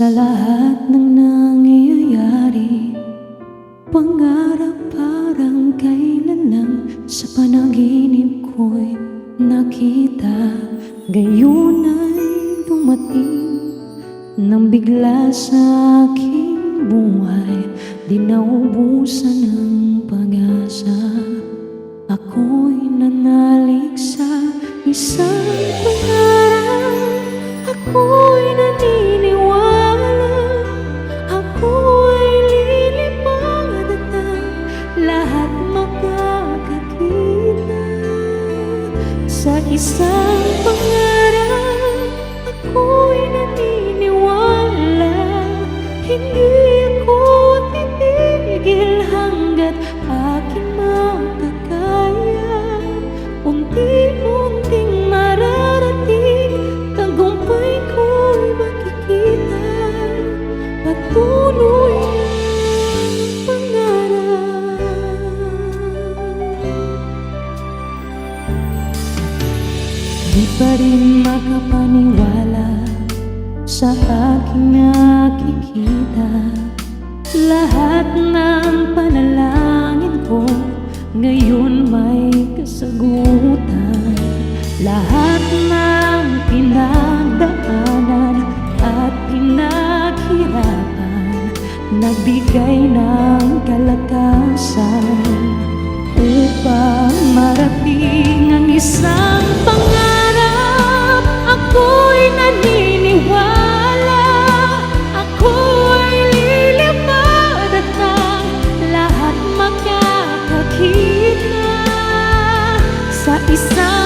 Sa lahat ng nangyayari. Pangarap parang kailan lang Sa panaginip ko'y nakita. Gayon ay dumating Nang bigla sa aking buhay. Di naubusan ng pag-asa. Ako'y nanalik sa isang Sa isang pangarap Ako'y naniniwala. Hindi ako titigil hanggat aking makakaya. Unti-unting mararating Tagumpay ko'y makikita. Patuloy Di pa rin makapaniwala Sa aking nakikita. Lahat ng panalangin ko Ngayon may kasagutan. Lahat ng pinagdaanan At pinaghirapan Nagbigay ng kalakasan Upang marating Isang